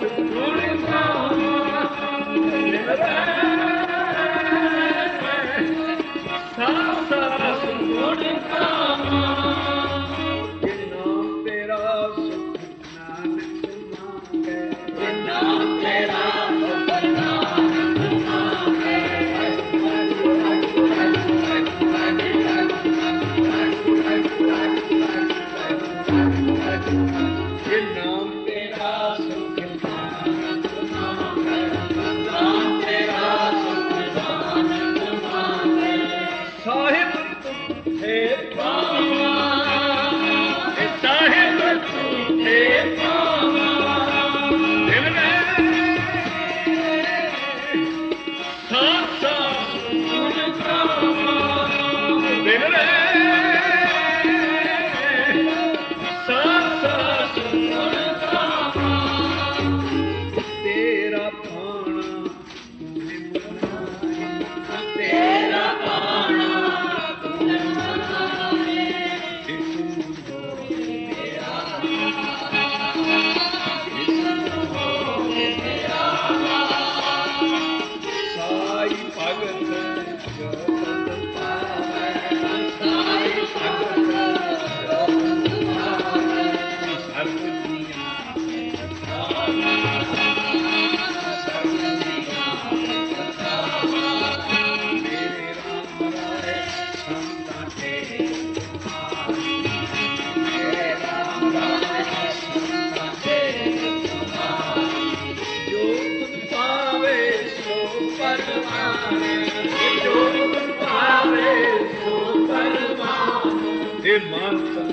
During the Amen. ਪਰਮਾਨ